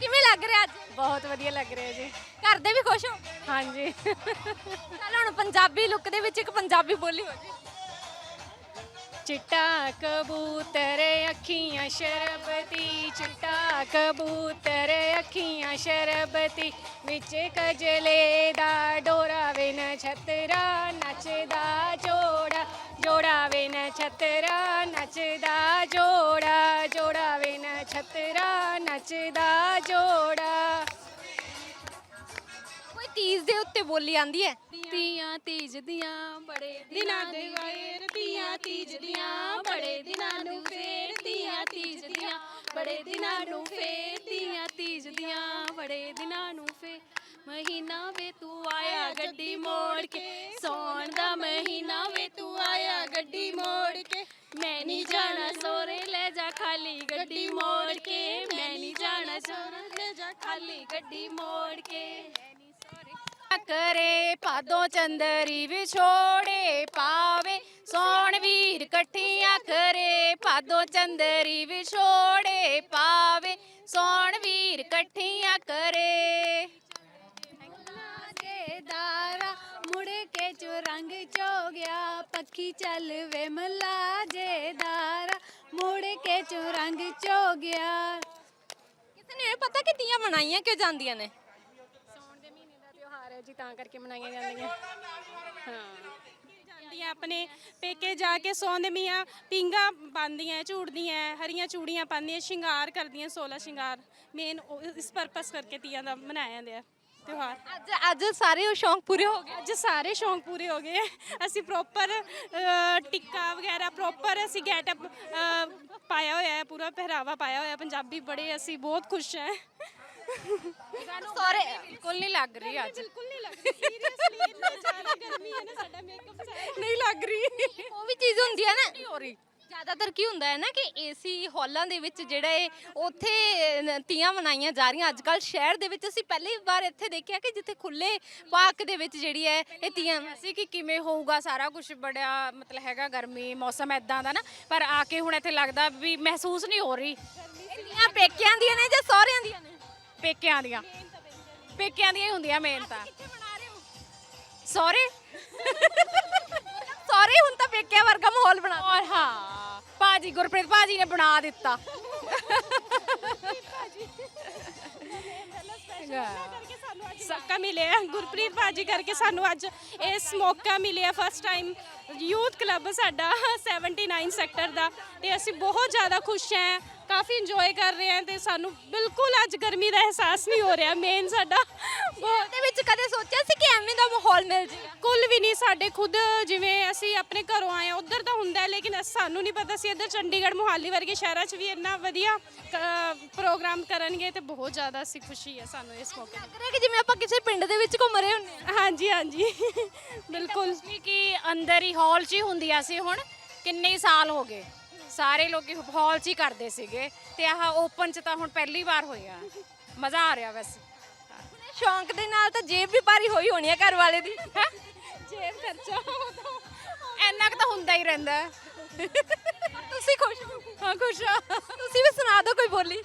ਕਿਵੇਂ ਲੱਗ ਰਿਹਾ ਅੱਜ? ਬਹੁਤ ਵਧੀਆ ਲੱਗ ਰਿਹਾ ਜੀ। ਘਰ ਦੇ ਵੀ ਖੁਸ਼ ਹੋ? ਹਾਂਜੀ। ਚੱਲ ਹੁਣ ਪੰਜਾਬੀ ਲੁੱਕ ਦੇ ਵਿੱਚ ਇੱਕ ਪੰਜਾਬੀ ਬੋਲੀ ਹੋ ਜੀ। ਚਿੱਟਾ ਕਬੂਤਰ ਅੱਖੀਆਂ ਸ਼ਰਬਤੀ ਚਿੱਟਾ ਕਬੂਤਰ ਅੱਖੀਆਂ ਸ਼ਰਬਤੀ ਵਿੱਚ ਕਜਲੇ ਦਾ ਡੋਰਾ ਵੇ ਨਛਤਰਾ ਨੱਚਦਾ ਜੋੜਾ। ਜੋੜਾ ਵੇ ਨਛਤਰਾ ਨੱਚਦਾ ਜੋੜਾ ਜੋੜਾ ਵੇ ਨਛਤਰਾ ਨੱਚਦਾ ਜੋੜਾ। ਕੋਈ ਤੀਜ਼ ਦੇ ਉੱਤੇ ਬੋਲੀ ਆਂਦੀ ਹੈ? ਤੀਆਂ ਤੀਜ ਦੀਆਂ ਬੜੇ ਦਿਨਾਂ ਦੇ ਫੇਰ ਤੀਆਂ ਤੀਜ ਦੀਆਂ ਬੜੇ ਦਿਨਾਂ ਨੂੰ ਫੇਰ ਤੀਆਂ ਤੀਜ ਦੀਆਂ ਬੜੇ ਦਿਨਾਂ ਨੂੰ ਫੇਰ ਤੀਆਂ ਤੀਜ ਦੀਆਂ ਬੜੇ ਦਿਨਾਂ ਨੂੰ ਫੇਰ। ਮਹੀਨਾ ਵੇ ਤੂੰ ਆਇਆ ਗੱਡੀ ਮੋੜ ਕੇ ਗੱਡੀ ਮੋੜ ਕੇ ਮੈਂ ਨਹੀਂ ਜਾਣਾ ਸੋਰੇ ਲੈ ਜਾ ਖਾਲੀ ਗੱਡੀ ਮੋੜ ਕੇ। ਮੈਂ ਨਹੀਂ ਜਾਣਾ ਸੋਰੇ ਲੈ ਜਾ ਖਾਲੀ ਗੱਡੀ ਮੋੜ ਕੇ। ਕਰੇ ਪਾਦੋਂ ਚੰਦਰੀ ਵਿਛੋੜੇ ਪਾਵੇ ਸੋਣ ਵੀਰ ਇਕੱਠੀਆਂ ਕਰੇ ਪਾਦੋਂ ਚੰਦਰੀ ਵਿਛੋੜੇ ਪਾਵੇ ਸੋਣ ਵੀਰ ਇਕੱਠੀਆਂ ਕਰੇ ਦਾਰਾ ਮੁੜ ਕੇ ਚੋ ਰੰਗ ਚੋ ਗਿਆ ਪੱਖੀ ਚੱਲ ਵੇ ਮਲਾ ਜੇ ਦਾਰਾ ਮੁੜ ਕੇ ਚੋ ਰੰਗ ਚੋ ਗਿਆ ਕਿਸੇ ਨੂੰ ਇਹ ਪਤਾ ਕਿ ਤੀਆਂ ਮਨਾਈਆਂ ਕਿਉਂ ਜਾਂਦੀਆਂ ਨੇ? ਸੌਣ ਦੇ ਮਹੀਨੇ ਦਾ ਤਿਉਹਾਰ ਹੈ ਜੀ ਤਾਂ ਕਰਕੇ ਮਨਾਈਆਂ ਜਾਂਦੀਆਂ। ਹਾਂ। ਜਾਂਦੀਆਂ ਆਪਣੇ ਪੇਕੇ ਜਾ ਕੇ ਸੌਂਦੇ ਮੀਆਂ ਪਿੰਗਾ ਪਾਉਂਦੀਆਂ ਝੂੜਦੀਆਂ ਹਰੀਆਂ ਚੂੜੀਆਂ ਪਾਉਂਦੀਆਂ ਸ਼ਿੰਗਾਰ ਕਰਦੀਆਂ 16 ਸ਼ਿੰਗਾਰ। ਮੇਨ ਇਸ ਪਰਪਸ ਕਰਕੇ ਤੀਆਂ ਦਾ ਮਨਾਇਆ ਜਾਂਦਾ। ਤਿਉਹਾਰ। ਅੱਜ ਅੱਜ ਸਾਰੇ ਉਹ ਸ਼ੌਂਕ ਪੂਰੇ ਹੋ ਗਏ। ਅੱਜ ਸਾਰੇ ਸ਼ੌਂਕ ਪੂਰੇ ਹੋ ਗਏ। ਅਸੀਂ ਪ੍ਰੋਪਰ ਟਿੱਕਾ ਵਗੈਰਾ ਪ੍ਰੋਪਰ ਅਸੀਂ ਗੈਟਅਪ ਪਾਇਆ ਹੋਇਆ ਹੈ। ਪੂਰਾ ਪਹਿਰਾਵਾ ਪਾਇਆ ਹੋਇਆ। ਪੰਜਾਬੀ ਬੜੇ ਅਸੀਂ ਬਹੁਤ ਖੁਸ਼ ਹੈ। ਸਾਰੇ ਬਿਲਕੁਲ ਨਹੀਂ ਲੱਗ ਰਹੀ ਅੱਜ। ਬਿਲਕੁਲ ਨਹੀਂ ਲੱਗ ਰਹੀ। ਸੀਰੀਅਸਲੀ ਇੰਨਾ ਜ਼ਿਆਦਾ ਗਰਮੀ ਹੈ ਨਾ ਸਾਡਾ ਮੇਕਅਪ ਨਹੀਂ ਲੱਗ ਰਹੀ। ਉਹ ਵੀ ਚੀਜ਼ ਹੁੰਦੀ ਹੈ ਨਾ। ਹੋ ਰਹੀ। ਜ਼ਿਆਦਾਤਰ ਕੀ ਹੁੰਦਾ ਹੈ ਨਾ ਕਿ ਏਸੀ ਹਾਲਾਂ ਦੇ ਵਿੱਚ ਜਿਹੜਾ ਹੈ ਉੱਥੇ ਤੀਆਂ ਮਨਾਈਆਂ ਜਾ ਰਹੀਆਂ। ਅੱਜ ਕੱਲ ਸ਼ਹਿਰ ਦੇ ਵਿੱਚ ਅਸੀਂ ਪਹਿਲੀ ਵਾਰ ਇੱਥੇ ਦੇਖਿਆ ਕਿ ਜਿੱਥੇ ਖੁੱਲੇ ਪਾਰਕ ਦੇ ਵਿੱਚ ਜਿਹੜੀ ਹੈ ਇਹ ਤੀਆਂ ਸੀ ਕਿ ਕਿਵੇਂ ਹੋਊਗਾ ਸਾਰਾ ਕੁਝ ਬੜਾ ਮਤਲਬ ਹੈਗਾ ਗਰਮੀ ਮੌਸਮ ਐਦਾਂ ਦਾ ਨਾ। ਪਰ ਆ ਕੇ ਹੁਣ ਇੱਥੇ ਲੱਗਦਾ ਵੀ ਮਹਿਸੂਸ ਨਹੀਂ ਹੋ ਰਹੀ। ਇਹ ਤੀਆਂ ਪੇਕਿਆਂ ਦੀਆਂ ਨੇ ਜਾਂ ਸਹੁਰਿਆਂ ਦੀਆਂ ਨੇ? ਪੇਕਿਆਂ ਦੀਆਂ। ਪੇਕਿਆਂ ਦੀਆਂ ਹੀ ਹੁੰਦੀਆਂ ਮੇਨ ਤਾਂ ਸੌਰੀ ਸਾਰੇ ਹੁਣ ਤਾਂ ਪੇਕਿਆਂ ਵਰਗਾ ਮਾਹੌਲ ਬਣਾ ਔਰ ਹਾਂ ਭਾਜੀ ਗੁਰਪ੍ਰੀਤ ਭਾਜੀ ਨੇ ਬਣਾ ਦਿੱਤਾ। ਮੌਕਾ ਮਿਲਿਆ ਗੁਰਪ੍ਰੀਤ ਬਾਜੀ ਕਰਕੇ ਸਾਨੂੰ ਅੱਜ ਇਸ ਮੌਕਾ ਮਿਲਿਆ ਫਸਟ ਟਾਈਮ ਯੂਥ ਕਲੱਬ ਸਾਡਾ 79 ਸੈਕਟਰ ਦਾ ਤੇ ਅਸੀਂ ਬਹੁਤ ਜ਼ਿਆਦਾ ਖੁਸ਼ ਹਾਂ। ਕਾਫੀ ਇੰਜੋਏ ਕਰ ਰਹੇ ਹਾਂ ਤੇ ਸਾਨੂੰ ਬਿਲਕੁਲ ਅੱਜ ਗਰਮੀ ਦਾ ਅਹਿਸਾਸ ਨਹੀਂ ਹੋ ਰਿਹਾ ਮੇਨ ਸਾਡਾ ਬਹੁਤ ਦੇ ਵਿੱਚ ਕਦੇ ਸੋਚਿਆ ਸੀ ਕਿ ਐਵੇਂ ਦਾ ਮਾਹੌਲ ਮਿਲ ਜਾਏਗਾ ਕੁੱਲ ਵੀ ਨਹੀਂ ਸਾਡੇ ਖੁਦ ਜਿਵੇਂ ਅਸੀਂ ਆਪਣੇ ਘਰੋਂ ਆਏ ਹਾਂ ਉਧਰ ਤਾਂ ਹੁੰਦਾ ਹੈ, ਲੇਕਿਨ ਅਸ- ਸਾਨੂੰ ਨਹੀਂ ਪਤਾ ਸੀ ਇੱਧਰ ਚੰਡੀਗੜ੍ਹ ਮੁਹਾਲੀ ਵਰਗੇ ਸ਼ਹਿਰਾਂ 'ਚ ਵੀ ਇੰਨਾ ਵਧੀਆ ਕ- ਪ੍ਰੋਗਰਾਮ ਕਰਨਗੇ ਤੇ ਬਹੁਤ ਜ਼ਿਆਦਾ ਅਸੀਂ ਖੁਸ਼ੀ ਹੈ ਸਾਨੂੰ ਇਸ ਮੌਕੇ ਲੱਗ ਰਿਹਾ ਕਿ ਜਿਵੇਂ ਆਪਾਂ ਕਿਸੇ ਪਿੰਡ ਦੇ ਵਿੱਚ ਘੁੰਮ ਰਹੇ ਹੁੰਦੇ ਤੇ ਹਾਂਜੀ ਹਾਂਜੀ। ਬਿਲਕੁਲ। ਕਿ ਅੰਦਰ ਹੀ ਹਾਲ 'ਚ ਹੀ ਹੁੰਦੀਆਂ ਸੀ ਹੁਣ ਕਿੰਨੇ ਹੀ ਸਾਲ ਹੋ ਗਏ। ਸਾਰੇ ਲੋਕੀ ਹਾਲ 'ਚ ਹੀ ਕਰਦੇ ਸੀਗੇ ਤੇ ਆਹ ਓਪਨ 'ਚ ਤਾਂ ਹੁਣ ਪਹਿਲੀ ਵਾਰ ਹੋਇਆ ਮਜ਼ਾ ਆ ਰਿਹਾ ਵੈਸੇ। ਸ਼ੌਂਕ ਦੇ ਨਾਲ ਤਾਂ ਜੇਬ ਵੀ ਭਾਰੀ ਹੋਈ ਹੋਣੀ ਹੈ ਘਰ ਵਾਲੇ ਦੀ। ਜੇਬ ਖਰਚਾ ਇੰਨਾ ਕੁ ਤਾਂ ਹੁੰਦਾ ਹੀ ਰਹਿੰਦਾ। ਹੈ। ਤੁਸੀਂ ਖੁਸ਼ ਹੋ? ਹਾਂ ਖੁਸ਼ ਆ। ਤੁਸੀਂ ਵੀ ਸੁਣਾ ਦਿਓ ਕੋਈ ਬੋਲੀ।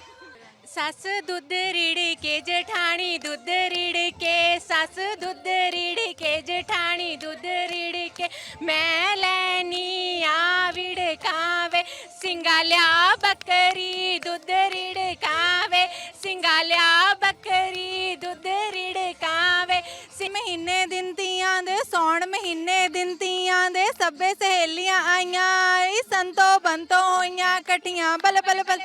ਸੱਸ ਦੁੱਧ ਰੀੜ ਕੇ ਜਠਾਣੀ ਦੁੱਧ ਰੀੜ ਕੇ ਸੱਸ ਦੁੱਧ ਰੀੜ ਕੇ ਜਠਾਣੀ ਦੁੱਧ ਰੀੜ ਕੇ ਮੈਂ ਲੈਨੀ ਆ ਵਿੜਕਾਵੇ। ਸਿੰਗਾਲਿਆ ਬੱਕਰੀ ਦੁੱਧ ਰੀੜਕਾਵੇ ਸਿੰਗਾਲਿਆ ਬੱਕਰੀ ਦੁੱਧ ਰੀੜਕਾਵੇ ਸੀ ਮਹੀਨੇ ਦਿਨ ਤੀਆਂ ਦੇ ਸੌਣ ਮਹੀਨੇ ਦਿਨ ਤੀਆਂ ਦੇ ਸਭੇ ਸਹੇਲੀਆਂ ਆਈਆਂ ਈ ਸੰਤੋ ਬੰਤੋ ਹੋਈਆਂ ਇਕੱਠੀਆਂ ਬਲ ਬਲ ਬਲ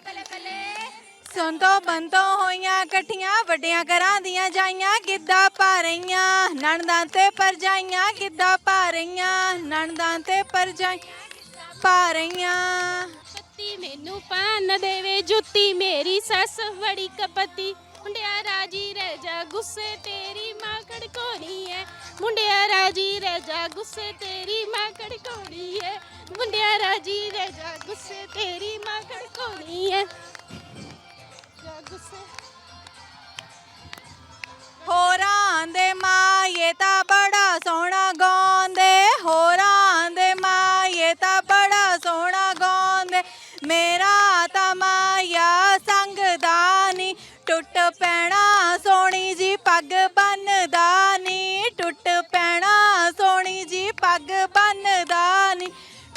ਸੰਤੋ ਬੰਤੋ ਹੋਈਆਂ ਇਕੱਠੀਆਂ ਵੱਡਿਆਂ ਘਰਾਂ ਦੀਆਂ ਜਾਈਆਂ ਗਿੱਧਾ ਪਾ ਰਹੀਆਂ ਨਣਦਾਂ ਤੇ ਪਰਜਾਈਆਂ ਗਿੱਧਾ ਪਾ ਰਹੀਆਂ ਨਣਦਾਂ ਤੇ ਪਰਜਾਈਆਂ ਪਾ ਰਹੀਆਂ ਪੱਤੀ ਮੈਨੂੰ ਪਾਨ ਦੇਵੇ, ਜੁੱਤੀ ਮੇਰੀ ਸੱਸ ਬੜੀ ਕਪਤੀ। ਮੁੰਡਿਆ ਰਾਜੀ ਰਹਿ ਜਾ ਗੁੱਸੇ, ਤੇਰੀ ਮਾਂ ਕੜਕੋਣੀ ਐ। ਮੁੰਡਿਆ ਰਾਜੀ ਰਹਿ ਜਾ ਗੁੱਸੇ, ਤੇਰੀ ਮਾਂ ਕੜਕੋਣੀ ਐ। ਮੁੰਡਿਆ ਰਾਜੀ ਰਹਿ ਜਾ ਗੁੱਸੇ, ਤੇਰੀ ਮਾਂ ਕੜਕੋਣੀ ਐ। ਜਾ ਗੁੱਸੇ। ਹੋਰਾਂ ਦੇ ਮਾਏ ਤਾਂ ਬੜਾ ਸੋਹਣਾ ਗਾਉਂਦੇ